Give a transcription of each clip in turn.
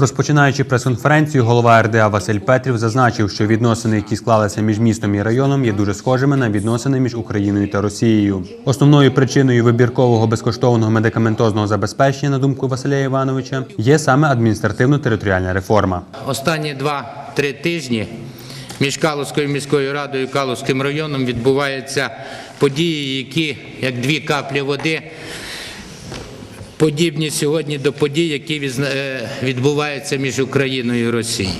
Розпочинаючи прес-конференцію, голова РДА Василь Петрів зазначив, що відносини, які склалися між містом і районом, є дуже схожими на відносини між Україною та Росією. Основною причиною вибіркового безкоштовного медикаментозного забезпечення, на думку Василя Івановича, є саме адміністративно-територіальна реформа. Останні два-три тижні між Калузькою міською радою і Калузьким районом відбуваються події, які, як дві каплі води, подібні сьогодні до подій, які е, відбуваються між Україною і Росією.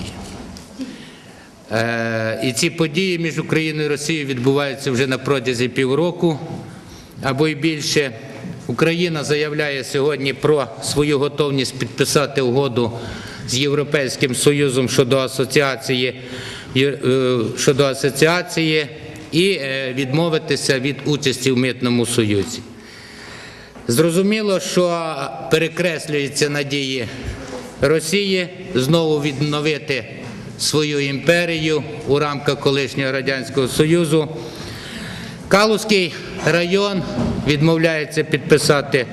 Е, І ці події між Україною і Росією відбуваються вже на протязі півроку або й більше. Україна заявляє сьогодні про свою готовність підписати угоду з Європейським Союзом щодо асоціації, е, щодо асоціації і відмовитися від участі в митному союзі. Зрозуміло, що перекреслюються надії Росії знову відновити свою імперію у рамках колишнього Радянського Союзу. Калузький район відмовляється підписати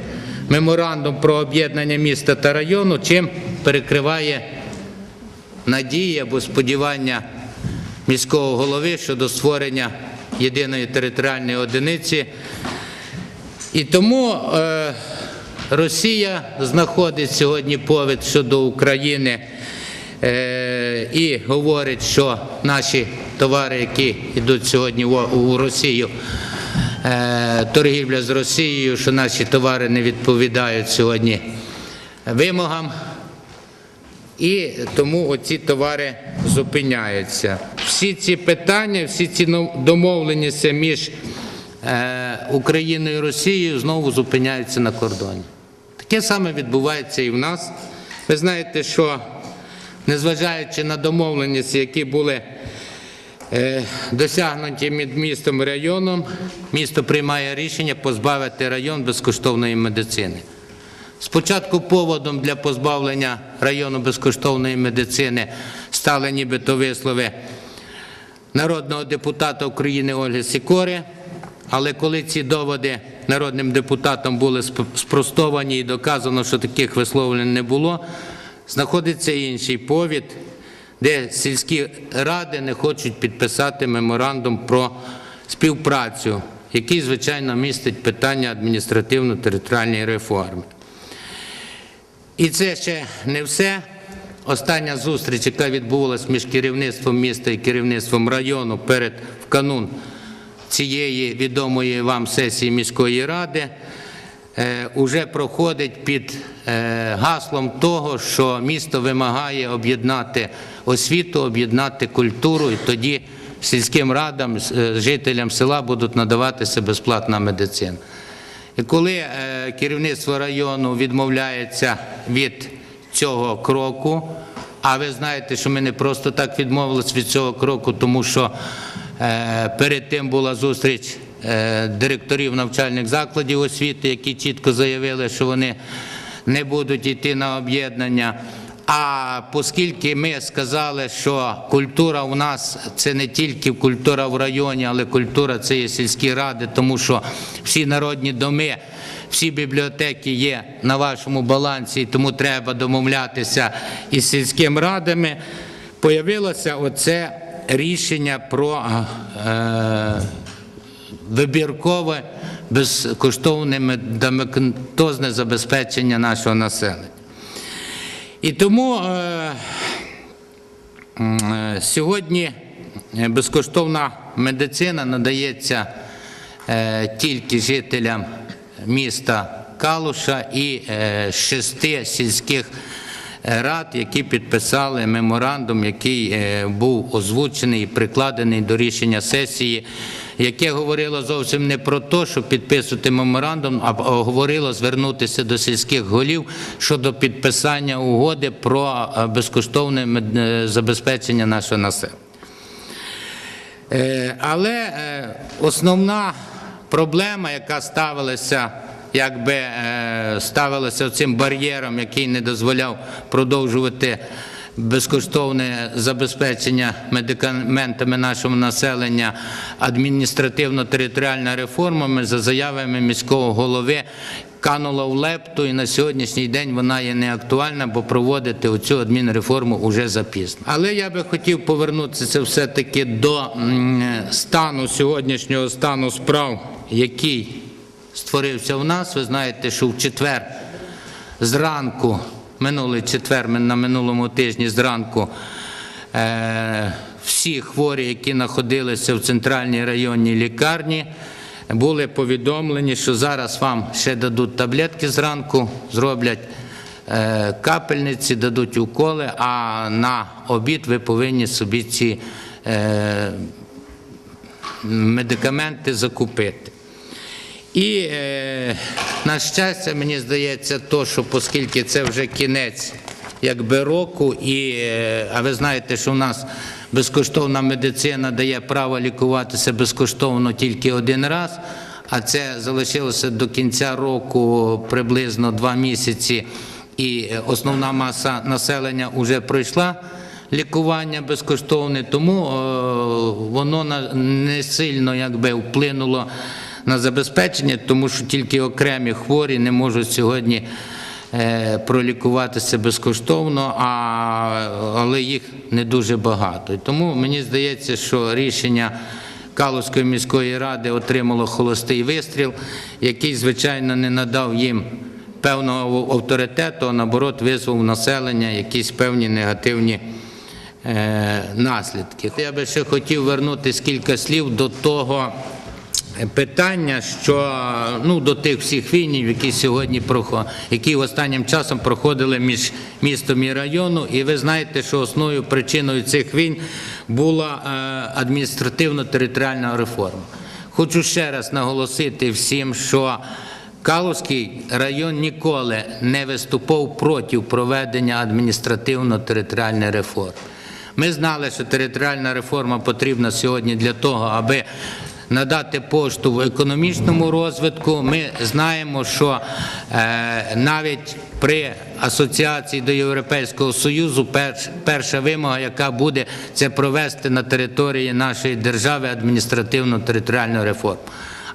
меморандум про об'єднання міста та району, чим перекриває надії або сподівання міського голови щодо створення єдиної територіальної одиниці. І тому е, Росія знаходить сьогодні повід щодо України е, і говорить, що наші товари, які йдуть сьогодні у, Росію, е, торгівля з Росією, що наші товари не відповідають сьогодні вимогам. І тому оці товари зупиняються. Всі ці питання, всі ці нов- домовленості між е, Україною і Росією знову зупиняються на кордоні. Таке саме відбувається і в нас. Ви знаєте, що незважаючи на домовленості, які були е, досягнуті між містом і районом, місто приймає рішення позбавити район безкоштовної медицини. Спочатку поводом для позбавлення району безкоштовної медицини стали нібито вислови народного депутата України Ольги Сікори, але коли ці доводи народним депутатом були спростовані і доказано, що таких висловлень не було, знаходиться інший повід, де сільські ради не хочуть підписати меморандум про співпрацю, який, звичайно, містить питання адміністративно-територіальної реформи. І це ще не все. Остання зустріч, яка відбулася між керівництвом міста і керівництвом району перед в канун цієї відомої вам сесії міської ради, е, уже проходить під е, гаслом того, що місто вимагає об'єднати освіту, об'єднати культуру, і тоді сільським радам, е, жителям села будуть надаватися безплатна медицина. І коли е, керівництво району відмовляється від цього кроку, а ви знаєте, що ми не просто так відмовились від цього кроку, тому що е, перед тим була зустріч е, директорів навчальних закладів освіти, які чітко заявили, що вони не будуть йти на об'єднання. А оскільки ми сказали, що культура у нас це не тільки культура в районі, але культура це є сільські ради, тому що всі народні доми, всі бібліотеки є на вашому балансі, тому треба домовлятися із сільськими радами. Появилося оце рішення про е, вибіркове безкоштовне медикаментозне забезпечення нашого населення. І тому е, е, сьогодні безкоштовна медицина надається е, тільки жителям міста Калуша і е, шести сільських е, рад, які підписали меморандум, який е, був озвучений і прикладений до рішення сесії, яке говорило зовсім не про те, щоб підписувати меморандум, а говорило звернутися до сільських голів щодо підписання угоди про е, безкоштовне е, забезпечення нашого населення. Е, Але е, основна проблема, яка ставилася, якби е, ставилася цим бар'єром, який не дозволяв продовжувати безкоштовне забезпечення медикаментами нашого населення, адміністративно-територіальна реформа за заявами міського голови канула в лепту, і на сьогоднішній день вона є не актуальна, бо проводити оцю адмінреформу вже запізно. Але я би хотів повернутися все-таки до стану сьогоднішнього стану справ, який створився в нас. Ви знаєте, що в четвер зранку, минулий четвер, на минулому тижні зранку. Е, всі хворі, які знаходилися в центральній районній лікарні, були повідомлені, що зараз вам ще дадуть таблетки зранку, зроблять е, капельниці, дадуть уколи, а на обід ви повинні собі ці е, медикаменти закупити. І е, на щастя, мені здається, то, що оскільки це вже кінець якби року, і, е, а ви знаєте, що у нас безкоштовна медицина дає право лікуватися безкоштовно тільки один раз, а це залишилося до кінця року приблизно два місяці, і е, основна маса населення вже пройшла лікування безкоштовне, тому е, воно не сильно якби вплинуло на забезпечення, тому що тільки окремі хворі не можуть сьогодні е, пролікуватися безкоштовно, але їх не дуже багато. Тому мені здається, що рішення Калузької міської ради отримало холостий вистріл, який, звичайно, не надав їм певного авторитету, а наоборот визвав населення якісь певні негативні е, наслідки. Я би ще хотів вернутися кілька слів до того питання, що ну, до тих всіх війн, які сьогодні які останнім часом проходили між містом і районом. І ви знаєте, що основною причиною цих війн була е, адміністративно-територіальна реформа. Хочу ще раз наголосити всім, що Калузький район ніколи не виступав проти проведення адміністративно-територіальної реформи. Ми знали, що територіальна реформа потрібна сьогодні для того, аби надати пошту в економічному розвитку. Ми знаємо, що е, навіть при асоціації до Європейського Союзу перша вимога, яка буде, це провести на території нашої держави адміністративно-територіальну реформу.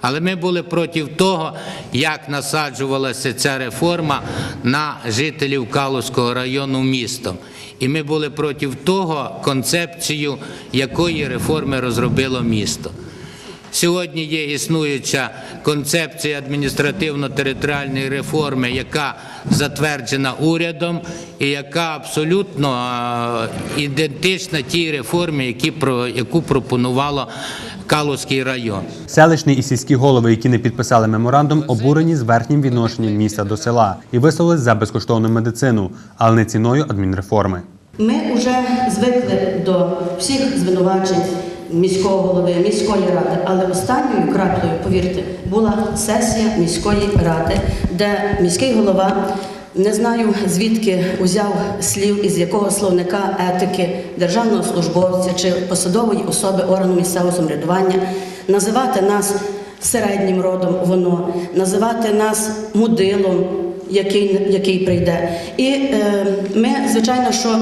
Але ми були проти того, як насаджувалася ця реформа на жителів Калузького району містом. І ми були проти того концепцію, якої реформи розробило місто. Сьогодні є існуюча концепція адміністративно-територіальної реформи, яка затверджена урядом і яка абсолютно ідентична тій реформі, які, про- яку пропонувало Калузький район. Селищні і сільські голови, які не підписали меморандум, обурені зверхнім відношенням міста до села і висловились за безкоштовну медицину, але не ціною адмінреформи. Ми вже звикли до всіх звинувачень міського голови, міської ради, але останньою краплею, повірте, була сесія міської ради, де міський голова. Не знаю звідки узяв слів із якого словника етики державного службовця чи посадової особи органу місцевого самоврядування називати нас середнім родом воно, називати нас мудилом, який, який прийде. І е, ми, звичайно, що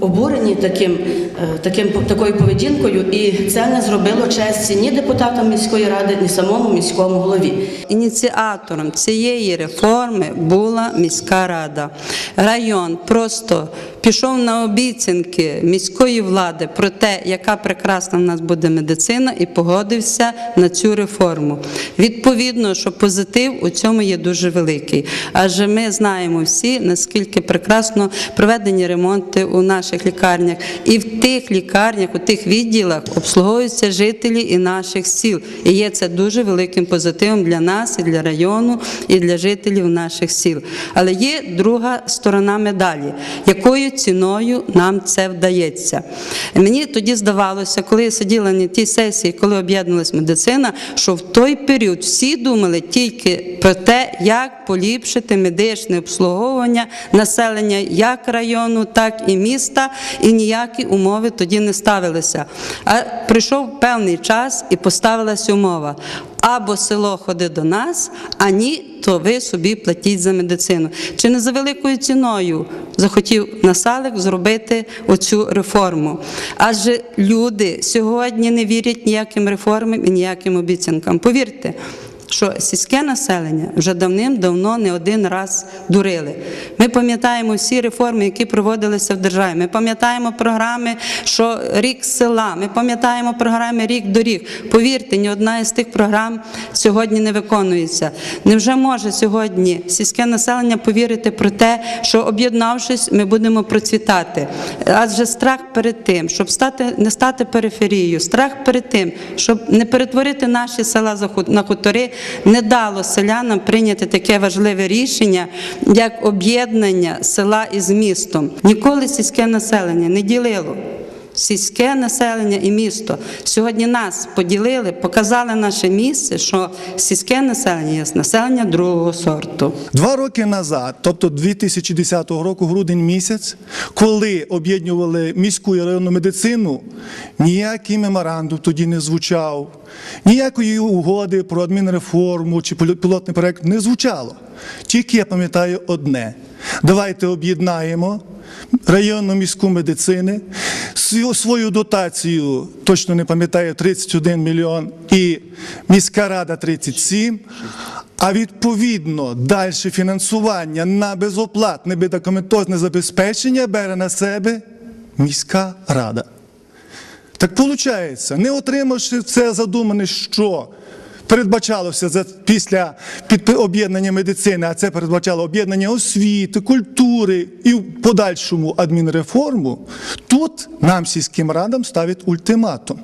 обурені таким, е, таким, такою поведінкою, і це не зробило честі ні депутатам міської ради, ні самому міському голові. Ініціатором цієї реформи була міська рада. Район просто пішов на обіцянки міської влади про те, яка прекрасна в нас буде медицина, і погодився на цю реформу. Відповідно, що позитив у цьому є дуже великий. Адже ми знаємо всі, наскільки прекрасно проведені ремонти у наших лікарнях, і в тих лікарнях, у тих відділах обслуговуються жителі і наших сіл. І є це дуже великим позитивом для нас, і для району, і для жителів наших сіл. Але є друга сторона медалі, якою ціною нам це вдається. Мені тоді здавалося, коли я сиділа на тій сесії, коли об'єдналась медицина, що в той період всі думали тільки про те, як поліпшити медичне обслуговування населення як району, так і міста, і ніякі умови тоді не ставилися. А прийшов певний час і поставилася умова. Або село ходи до нас, а ні, то ви собі платіть за медицину. Чи не за великою ціною захотів Насалик зробити оцю реформу? Адже люди сьогодні не вірять ніяким реформам і ніяким обіцянкам. Повірте, що сільське населення вже давним-давно не один раз дурили. Ми пам'ятаємо всі реформи, які проводилися в державі. Ми пам'ятаємо програми, що рік села. Ми пам'ятаємо програми рік доріг. Повірте, ні одна із тих програм сьогодні не виконується. Невже може сьогодні сільське населення повірити про те, що об'єднавшись, ми будемо процвітати? Адже страх перед тим, щоб стати не стати периферією, страх перед тим, щоб не перетворити наші села на хутори, не дало селянам прийняти таке важливе рішення, як об'єднання села із містом. Ніколи сільське населення не ділило. Сільське населення і місто сьогодні нас поділили, показали наше місце, що сільське населення є населення другого сорту. Два роки назад, тобто 2010 року, грудень місяць, коли об'єднували міську і районну медицину, ніякий меморандум тоді не звучав, ніякої угоди про адмінреформу чи піло- пілотний проект не звучало. Тільки я пам'ятаю одне: давайте об'єднаємо районну міську медицини, свою- дотацію, точно не пам'ятаю, 31 мільйон і міська рада 37. А відповідно далі фінансування на безоплатне медикаментозне забезпечення бере на себе міська рада. Так виходить, не отримавши це задумане, що передбачалося за- після об'єднання медицини, а це передбачало об'єднання освіти, культури і в подальшому адмінреформу, тут нам сільським радам ставить ультиматум.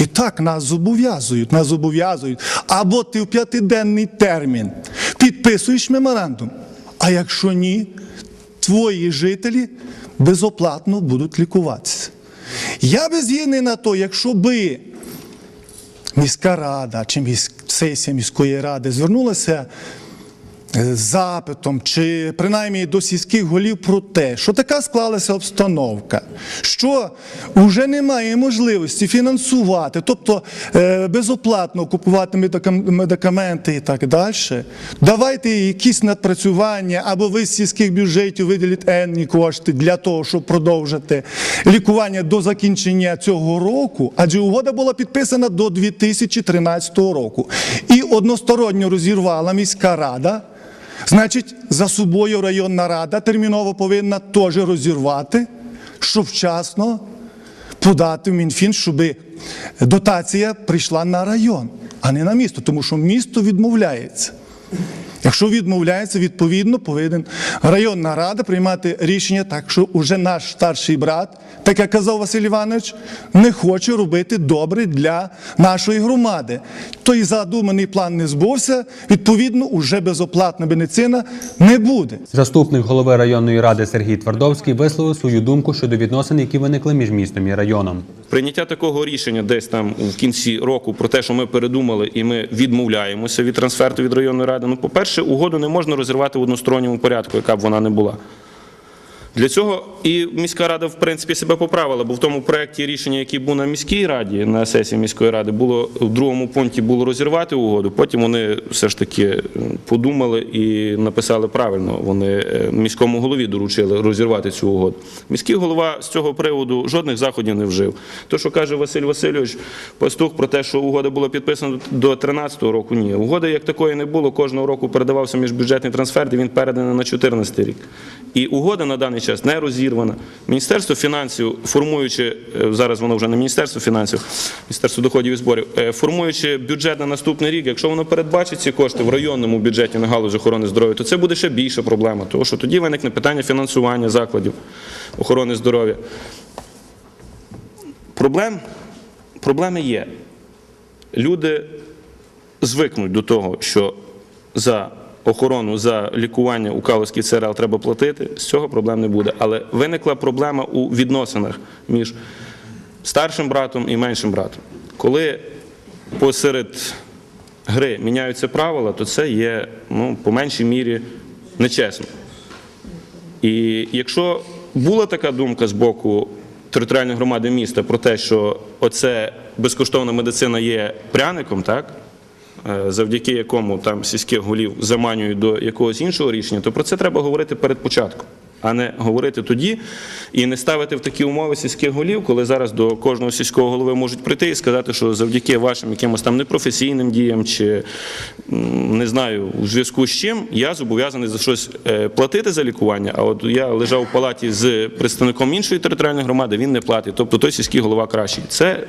І так нас зобов'язують, нас зобов'язують. Або ти в п'ятиденний термін підписуєш меморандум, а якщо ні, твої жителі безоплатно будуть лікуватися. Я би згідний на то, якщо би міська рада чи міс- сесія міської ради. Звернулася запитом чи принаймні до сільських голів про те, що така склалася обстановка, що вже немає можливості фінансувати, тобто е, безоплатно купувати медикам- медикаменти і так далі. Давайте якісь надпрацювання або ви з сільських бюджетів виділіть енні кошти для того, щоб продовжити лікування до закінчення цього року, адже угода була підписана до 2013 року. І односторонньо розірвала міська рада. Значить, за собою районна рада терміново повинна теж розірвати, щоб вчасно подати в Мінфін, щоб дотація прийшла на район, а не на місто, тому що місто відмовляється. Якщо відмовляється, відповідно повинен районна рада приймати рішення так, що уже наш старший брат, так як казав Василь Іванович, не хоче робити добре для нашої громади. Той задуманий план не збувся, відповідно, уже безоплатна медицина не буде. Заступник голови районної ради Сергій Твардовський висловив свою думку щодо відносин, які виникли між містом і районом. Прийняття такого рішення десь там в кінці року про те, що ми передумали і ми відмовляємося від трансферту від районної ради. Ну, по-перше, угоду не можна розірвати в односторонньому порядку, яка б вона не була. Для цього і міська рада, в принципі, себе поправила, бо в тому проєкті рішення, який був на міській раді, на сесії міської ради, було в другому пункті було розірвати угоду. Потім вони все ж таки е, подумали і написали правильно. Вони е, міському голові доручили розірвати цю угоду. Міський голова з цього приводу жодних заходів не вжив. То, що каже Василь Васильович Пастух про те, що угода була підписана до 2013 року, ні. Угоди як такої не було. Кожного року передавався міжбюджетний трансфер, де він переданий на 2014 рік. І угода на даний час не розірвана. Міністерство фінансів, формуючи е, зараз воно вже не міністерство фінансів, міністерство доходів і зборів, е, формуючи бюджет на наступний рік, якщо воно передбачить ці кошти в районному бюджеті на галузь охорони здоров'я, то це буде ще більша проблема, тому що тоді виникне питання фінансування закладів охорони здоров'я. Проблем, проблеми є. Люди звикнуть до того, що за охорону, за лікування у Калузькій ЦРЛ треба платити, з цього проблем не буде. Але виникла проблема у відносинах між старшим братом і меншим братом. Коли посеред гри міняються правила, то це є ну, по меншій мірі нечесно. І якщо була така думка з боку територіальної громади міста про те, що оце безкоштовна медицина є пряником, так? Е, Завдяки якому там сільських голів заманюють до якогось іншого рішення, то про це треба говорити перед початком. а не говорити тоді і не ставити в такі умови сільських голів, коли зараз до кожного сільського голови можуть прийти і сказати, що завдяки вашим якимось там непрофесійним діям чи не знаю, у зв'язку з чим я зобов'язаний за щось е, платити за лікування. А от я лежав у палаті з представником іншої територіальної громади, він не платить. Тобто той сільський голова кращий. Це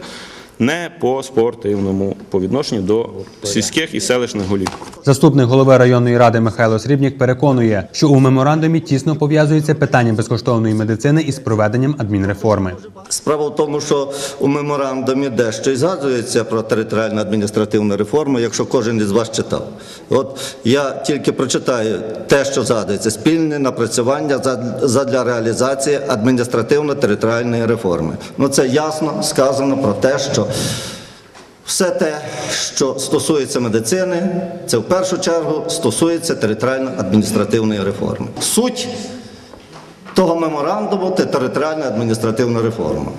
не по спортивному по відношенню до сільських і селищних голів. Заступник голови районної ради Михайло Срібнік переконує, що у меморандумі тісно пов'язується питання безкоштовної медицини із проведенням адмінреформи. Справа в тому, що у меморандумі дещо і згадується про територіальну адміністративну реформу, якщо кожен із вас читав. От я тільки прочитаю те, що згадується: спільне напрацювання за- задля реалізації адміністративно-територіальної реформи. Ну це ясно сказано про те, що все те, що стосується медицини, це в першу чергу стосується територіально-адміністративної реформи. Суть того меморандуму це територіальна адміністративна реформа.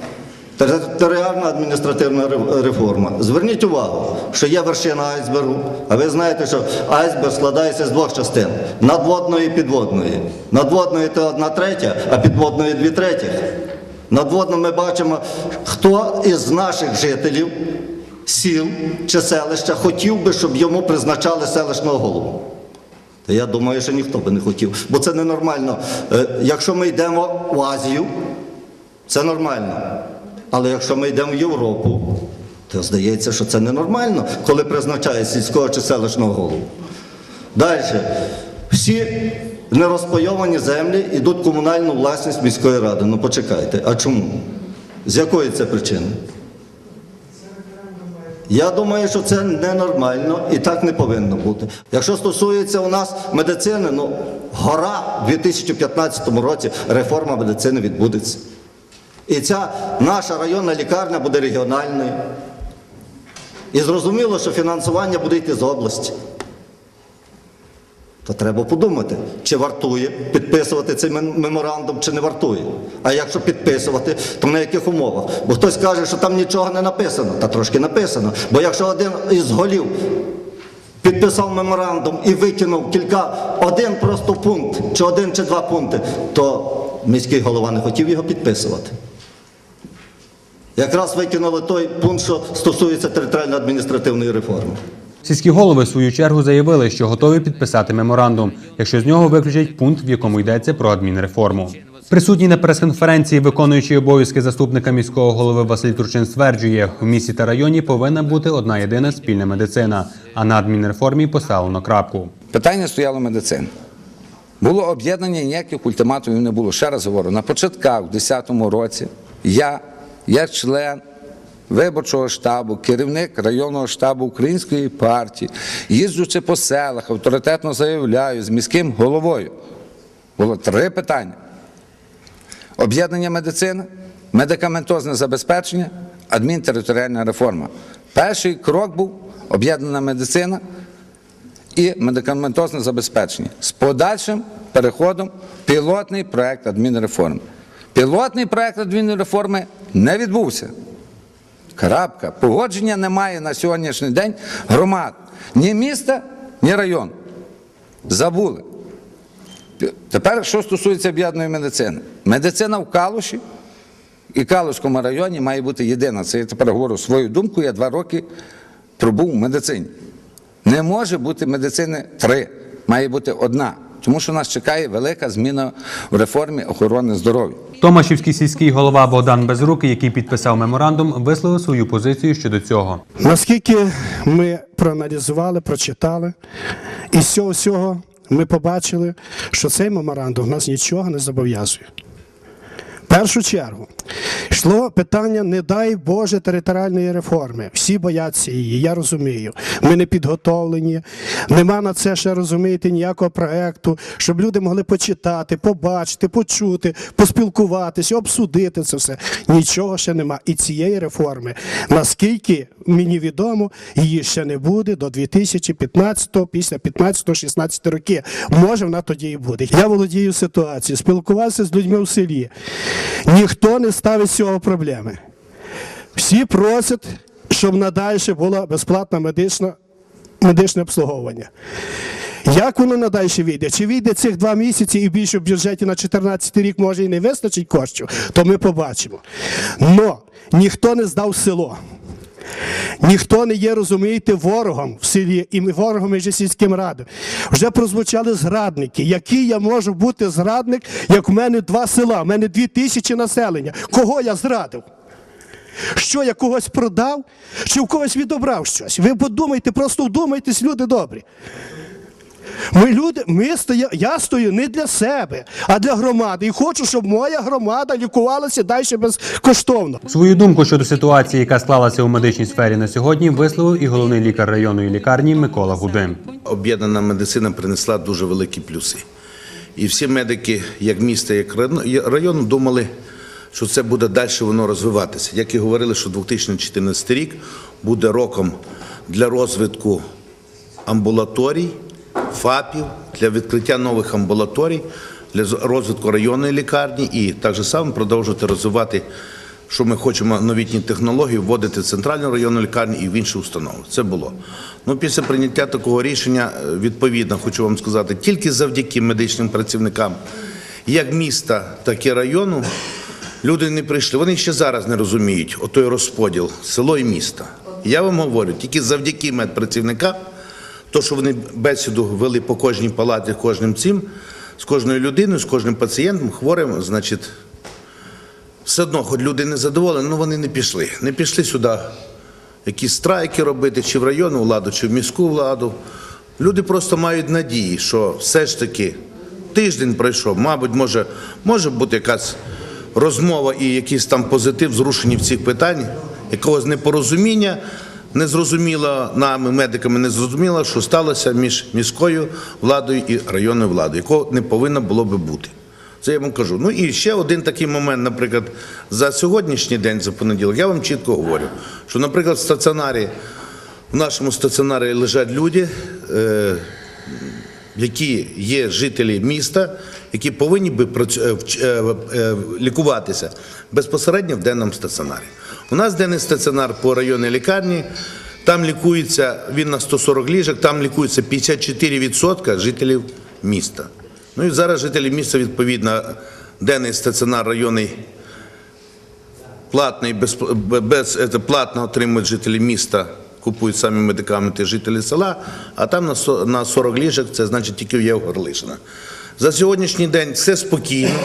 Територіальна адміністративна реформа. Зверніть увагу, що є вершина айсбергу, а ви знаєте, що айсберг складається з двох частин надводної і підводної. Надводної це одна третя, а підводної дві третіх. Надводно ми бачимо, хто із наших жителів сіл чи селища хотів би, щоб йому призначали селищного голову. Та я думаю, що ніхто би не хотів, бо це ненормально. Е, Якщо ми йдемо в Азію, це нормально. Але якщо ми йдемо в Європу, то здається, що це ненормально, коли призначає сільського чи селищного голову. Далі. Всі нерозпайовані землі йдуть комунальну власність міської ради. Ну почекайте, а чому? З якої це причини? Я думаю, що це ненормально і так не повинно бути. Якщо стосується у нас медицини, ну гора в 2015 році реформа медицини відбудеться. І ця наша районна лікарня буде регіональною. І зрозуміло, що фінансування буде йти з області. То треба подумати, чи вартує підписувати цей меморандум, чи не вартує. А якщо підписувати, то на яких умовах? Бо хтось каже, що там нічого не написано, та трошки написано. Бо якщо один із голів підписав меморандум і викинув кілька, один просто пункт, чи один чи два пункти, то міський голова не хотів його підписувати. Якраз викинули той пункт, що стосується територіально-адміністративної реформи. Сільські голови в свою чергу заявили, що готові підписати меморандум, якщо з нього виключать пункт, в якому йдеться про адмінреформу. Присутній на прес-конференції, виконуючий обов'язки заступника міського голови Василь Турчин стверджує, в місті та районі повинна бути одна єдина спільна медицина, а на адмінреформі поставлено крапку. Питання стояло медицини. Було об'єднання, ніяких ультиматумів не було. Ще раз говорю, на початках, в 2010 році, я, як член виборчого штабу, керівник районного штабу Української партії, їздячи по селах, авторитетно заявляю з міським головою. Було три питання: об'єднання медицини, медикаментозне забезпечення, адмінтериторіальна реформа. Перший крок був об'єднана медицина і медикаментозне забезпечення з подальшим переходом пілотний проект адмінреформи. Пілотний проект адмінреформи не відбувся. Крапка. Погодження немає на сьогоднішній день громад ні міста, ні району. Забули. Тепер, що стосується об'єднаної медицини. Медицина в Калуші і Калуському районі має бути єдина. Це я тепер говорю свою думку, я два роки пробув в медицині. Не може бути медицини три, має бути одна. Тому що нас чекає велика зміна в реформі охорони здоров'я. Томашівський сільський голова Богдан Безрукий, який підписав меморандум, висловив свою позицію щодо цього. Наскільки ми проаналізували, прочитали, і з цього всього ми побачили, що цей меморандум нас нічого не зобов'язує. В першу чергу йшло питання, не дай Боже, територіальної реформи. Всі бояться її, я розумію. Ми не підготовлені, нема на це ще розумієте ніякого проекту, щоб люди могли почитати, побачити, почути, поспілкуватися, обсудити це все. Нічого ще нема. І цієї реформи, наскільки мені відомо, її ще не буде до 2015-го, після 15-16 роки. Може, вона тоді і буде. Я володію ситуацією, спілкувався з людьми в селі. Ніхто не ставить з цього проблеми. Всі просять, щоб надальше було безплатне медичне, медичне обслуговування. Як воно надальше вийде? Чи вийде цих два місяці і більше в бюджеті на 2014 рік може і не вистачить коштів, то ми побачимо. Но ніхто не здав село. Ніхто не є, розумієте, ворогом в селі і ворогом між сільським радом. Вже прозвучали зрадники. Який я можу бути зрадник, як в мене два села, в мене дві тисячі населення. Кого я зрадив? Що я когось продав, чи в когось відобрав щось? Ви подумайте, просто вдумайтесь, люди добрі. Ми люди, ми стоя, я стою не для себе, а для громади. І хочу, щоб моя громада лікувалася далі безкоштовно. Свою думку щодо ситуації, яка склалася у медичній сфері на сьогодні, висловив і головний лікар районної лікарні Микола Гудим. об'єднана медицина принесла дуже великі плюси. І всі медики, як міста, як район- району, думали, що це буде далі воно розвиватися. Як і говорили, що 2014 рік буде роком для розвитку амбулаторій, ФАПів, для відкриття нових амбулаторій, для розвитку районної лікарні і так же само продовжувати розвивати, що ми хочемо новітні технології вводити в центральну районну лікарню і в інші установи. Це було. Ну, після прийняття такого рішення, е, відповідно, хочу вам сказати, тільки завдяки медичним працівникам, як міста, так і району, люди не прийшли. Вони ще зараз не розуміють отой розподіл село і місто. Я вам говорю, тільки завдяки медпрацівникам, то, що вони бесіду вели по кожній палаті, кожним цим, з кожною людиною, з кожним пацієнтом, хворим, значить, все одно, хоч люди не задоволені, але вони не пішли. Не пішли сюди якісь страйки робити, чи в районну владу, чи в міську владу. Люди просто мають надії, що все ж таки тиждень пройшов, мабуть, може, може бути якась розмова і якийсь там позитив зрушені в цих питань, якогось непорозуміння. Не зрозуміло нами, медиками, не зрозуміло, що сталося між міською владою і районною владою, якого не повинно було би бути. Це я вам кажу. Ну і ще один такий момент, наприклад, за сьогоднішній день, за понеділок, я вам чітко говорю, що, наприклад, в стаціонарі, в нашому стаціонарі лежать люди, е, які є жителі міста, які повинні би е, е, лікуватися безпосередньо в денному стаціонарі. У нас денний стаціонар по районній лікарні. Там лікується, він на 140 ліжок, там лікується 54% жителів міста. Ну і зараз жителі міста, відповідно, денний стаціонар районний платний, без, без, це, платно отримують жителі міста, купують самі медикаменти жителі села, а там на, со- на 40 ліжок, це значить тільки є Горлишина. За сьогоднішній день все спокійно.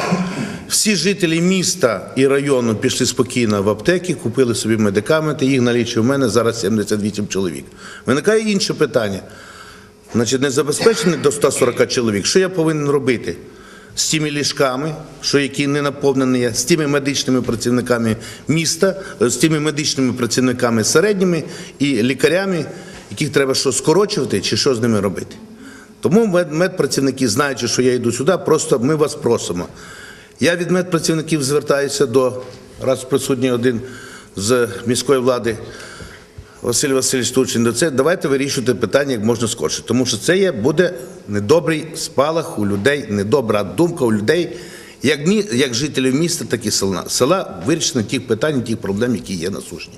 Всі жителі міста і району пішли спокійно в аптеки, купили собі медикаменти, їх налічує в мене зараз 78 чоловік. Виникає інше питання. Значить, не забезпечений до 140 чоловік. Що я повинен робити з тими ліжками, що які не наповнені, з тими медичними працівниками міста, з тими медичними працівниками середніми і лікарями, яких треба що скорочувати чи що з ними робити. Тому мед- медпрацівники, знаючи, що я йду сюди, просто ми вас просимо. Я від медпрацівників звертаюся до раз присутній один з міської влади. Василь Васильович Турчин, до це давайте вирішувати питання як можна скорше, тому що це є, буде недобрий спалах у людей, недобра думка у людей, як, мі, як жителів міста, так і села. Села вирішення тих питань, тих проблем, які є насущні.